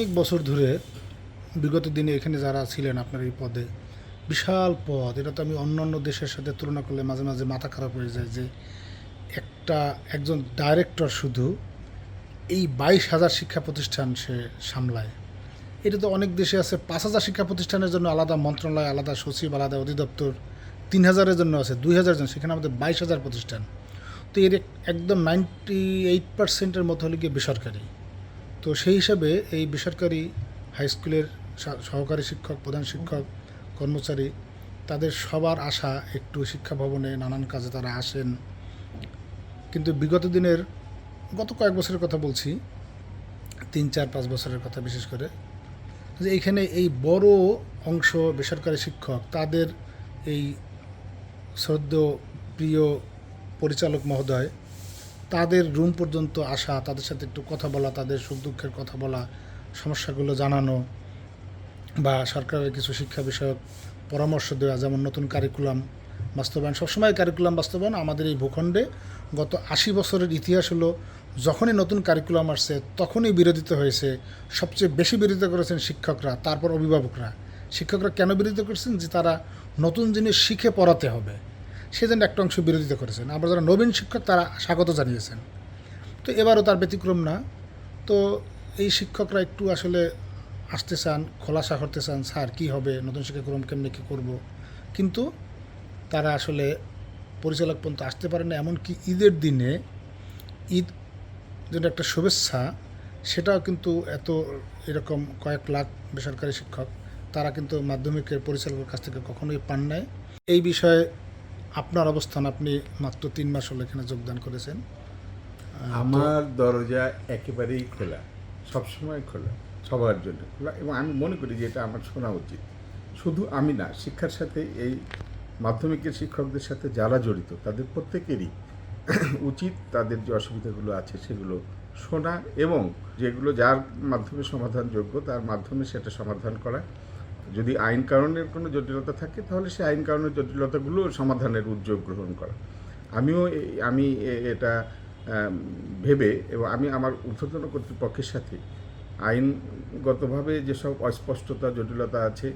অনেক বছর ধরে বিগত দিনে এখানে যারা ছিলেন আপনার এই পদে, বিশাল পদ। এটা তো আমি অন্য অন্য দেশের সাথে তুলনা করলে মাঝে মাঝে মাথা খারাপ হয়ে যায় যে একটা, একজন ডাইরেক্টর শুধু এই বাইশ হাজার শিক্ষা প্রতিষ্ঠান সে সামলায়। এটা তো অনেক দেশে আছে, পাঁচ হাজার শিক্ষা প্রতিষ্ঠানের জন্য আলাদা মন্ত্রণালয়, আলাদা সচিব, আলাদা অধিদপ্তর, তিন হাজারের জন্য আছে, দুই হাজার জন, সেখানে আমাদের বাইশ হাজার প্রতিষ্ঠান। তো এর এক- একদম নাইনটি এইট পার্সেন্টের মতো হলে গিয়ে বেসরকারি। তো সেই হিসাবে এই বেসরকারি হাই স্কুলের সহকারী শিক্ষক, প্রধান শিক্ষক, কর্মচারী, তাদের সবার আশা একটু শিক্ষা ভবনে নানান কাজে তারা আসেন। কিন্তু বিগত দিনের, গত কয়েক বছরের কথা বলছি, তিন, চার, পাঁচ বছরের কথা বিশেষ করে, যে এইখানে এই বড় অংশ বেসরকারি শিক্ষক, তাদের এই শ্রদ্ধ প্রিয় পরিচালক মহোদয় তাদের রুম পর্যন্ত আসা, তাদের সাথে একটু কথা বলা, তাদের সুখ দুঃখের কথা বলা, সমস্যাগুলো জানানো বা সরকারের কিছু শিক্ষা বিষয়ক পরামর্শ দেওয়া, যেমন নতুন কারিকুলাম বাস্তবায়ন। সবসময় কারিকুলাম বাস্তবায়ন আমাদের এই ভূখণ্ডে গত আশি বছরের ইতিহাস হলো, যখনই নতুন কারিকুলাম আসছে, তখনই বিরোধিতা হয়েছে, সবচেয়ে বেশি বিরোধিতা করেছেন শিক্ষকরা, তারপর অভিভাবকরা। শিক্ষকরা কেন বিরোধিতা করেছেন? যে তারা নতুন জিনিস শিখে পড়াতে হবে। সেজন্য একটা অংশ বিরোধিতা করেছেন। আবার যারা নবীন শিক্ষক, তারা স্বাগত জানিয়েছেন। তো এবারও তার ব্যতিক্রম না। তো এই শিক্ষকরা একটু আসলে আসতে চান, খোলাসা করতে চান, স্যার, কী হবে? নতুন শিক্ষাক্রম কেমনি কী করব? কিন্তু তারা আসলে পরিচালক পর্যন্ত আসতে পারে না। এমনকি ঈদের দিনে ঈদ যেটা একটা শুভেচ্ছা, সেটাও কিন্তু এত এরকম কয়েক লাখ বেসরকারি শিক্ষক, তারা কিন্তু মাধ্যমিকের পরিচালকের কাছ থেকে কখনোই পান নাই। এই বিষয়ে আপনার অবস্থান আপনি মাত্র তিন মাস হলো এখানে যোগদান করেছেন। আমার দরজা একেবারেই খোলা, সবসময় খোলা, সবার জন্য খোলা এবং আমি মনে করি যে এটা আমার শোনা উচিত। শুধু আমি না, শিক্ষার সাথে এই মাধ্যমিকের শিক্ষকদের সাথে যারা জড়িত, তাদের প্রত্যেকেরই উচিত তাদের যে অসুবিধাগুলো আছে সেগুলো শোনা এবং যেগুলো যার মাধ্যমে সমাধানযোগ্য, তার মাধ্যমে সেটা সমাধান করা। যদি আইন কারণের কোনো জটিলতা থাকে, তাহলে সেই আইন কারণের জটিলতাগুলো সমাধানের উদ্যোগ গ্রহণ করা। আমিও আমি এটা ভেবে এবং আমি আমার ঊর্ধ্বতন কর্তৃপক্ষের সাথে আইনগতভাবে যেসব অস্পষ্টতা, জটিলতা আছে,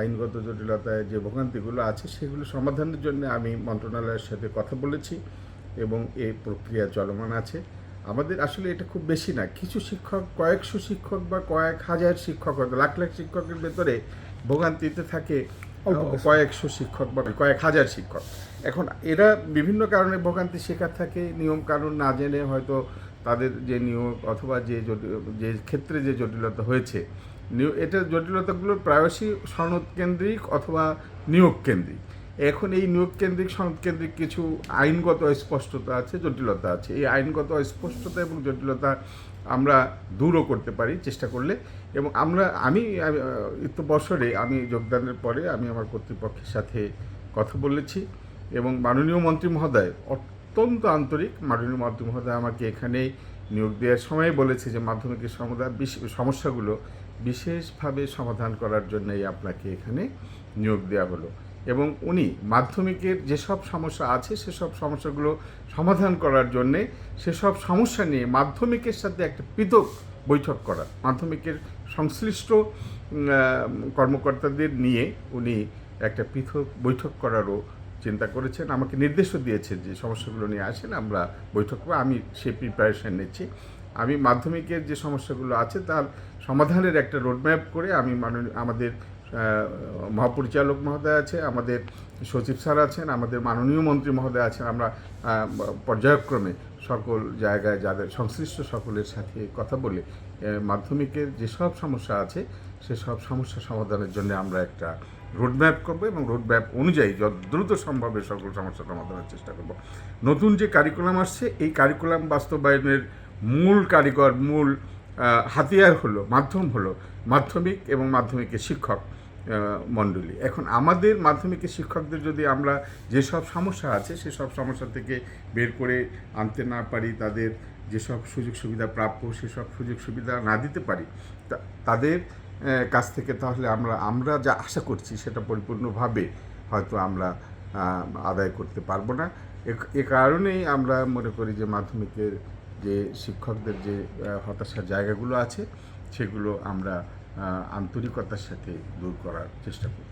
আইনগত জটিলতায় যে ভোগান্তিগুলো আছে, সেগুলো সমাধানের জন্য আমি মন্ত্রণালয়ের সাথে কথা বলেছি এবং এই প্রক্রিয়া চলমান আছে। আমাদের আসলে এটা খুব বেশি না, কিছু শিক্ষক, কয়েকশো শিক্ষক বা কয়েক হাজার শিক্ষক লাখ লাখ শিক্ষকের ভেতরে ভোগান্তিতে থাকে কয়েকশো শিক্ষক বা কয়েক হাজার শিক্ষক। এখন এরা বিভিন্ন কারণে ভোগান্তি শেখার থাকে নিয়ম কানুন না জেনে হয়তো তাদের যে নিয়োগ অথবা যে যে ক্ষেত্রে যে জটিলতা হয়েছে এটা জটিলতাগুলো প্রায়শই সনদ কেন্দ্রিক অথবা নিয়োগ কেন্দ্রিক। এখন এই নিয়োগ কেন্দ্রিক সনদ কেন্দ্রিক কিছু আইনগত অস্পষ্টতা আছে, জটিলতা আছে। এই আইনগত অস্পষ্টতা এবং জটিলতা আমরা দূরও করতে পারি, চেষ্টা করলে। এবং আমরা, আমি ইত্য বছরে আমি যোগদানের পরে আমি আমার কর্তৃপক্ষের সাথে কথা বলেছি এবং মাননীয় মন্ত্রী মহোদয় অত্যন্ত আন্তরিক। মাননীয় মন্ত্রী মহোদয় আমাকে এখানে নিয়োগ দেওয়ার সময় বলেছে যে মাধ্যমিকের বিশ- সমস্যাগুলো বিশেষভাবে সমাধান করার জন্যই আপনাকে এখানে নিয়োগ দেওয়া হলো। এবং উনি মাধ্যমিকের যেসব সমস্যা আছে, সেসব সমস্যাগুলো সমাধান করার জন্যে সেসব সমস্যা নিয়ে মাধ্যমিকের সাথে একটা পৃথক বৈঠক করা, মাধ্যমিকের সংশ্লিষ্ট কর্মকর্তাদের নিয়ে উনি একটা পৃথক বৈঠক করারও চিন্তা করেছেন। আমাকে নির্দেশও দিয়েছেন যে সমস্যাগুলো নিয়ে আসেন, আমরা বৈঠক করব। আমি সে প্রিপারেশান নিচ্ছি। আমি মাধ্যমিকের যে সমস্যাগুলো আছে, তার সমাধানের একটা রোডম্যাপ করে আমি আমাদের মহাপরিচালক মহোদয় আছে আমাদের সচিব স্যার আছেন, আমাদের মাননীয় মন্ত্রী মহোদয় আছেন। আমরা পর্যায়ক্রমে সকল জায়গায় যাদের সংশ্লিষ্ট সকলের সাথে কথা বলে মাধ্যমিকের যেসব সমস্যা আছে সেসব সমস্যা সমাধানের জন্য আমরা একটা রোডম্যাপ করব এবং রোডম্যাপ অনুযায়ী যত দ্রুত সম্ভব সকল সমস্যা সমাধানের চেষ্টা করব। নতুন যে কারিকুলাম আসছে, এই কারিকুলাম বাস্তবায়নের মূল কারিগর, মূল হাতিয়ার হলো, মাধ্যম হলো মাধ্যমিক এবং মাধ্যমিকের শিক্ষক। মণ্ডলী। এখন আমাদের মাধ্যমিকের শিক্ষকদের যদি আমরা যেসব সমস্যা আছে সেসব সমস্যা থেকে বের করে আনতে না পারি, তাদের যেসব সুযোগ সুবিধা প্রাপ্য সেসব সুযোগ সুবিধা না দিতে পারি তাদের কাছ থেকে তাহলে আমরা আমরা যা আশা করছি সেটা পরিপূর্ণভাবে হয়তো আমরা আদায় করতে পারব না। এ- কারণেই আমরা মনে করি যে মাধ্যমিকের যে শিক্ষকদের যে হতাশার জায়গাগুলো আছে, সেগুলো আমরা আন্তরিকতার সাথে দূর করার চেষ্টা করি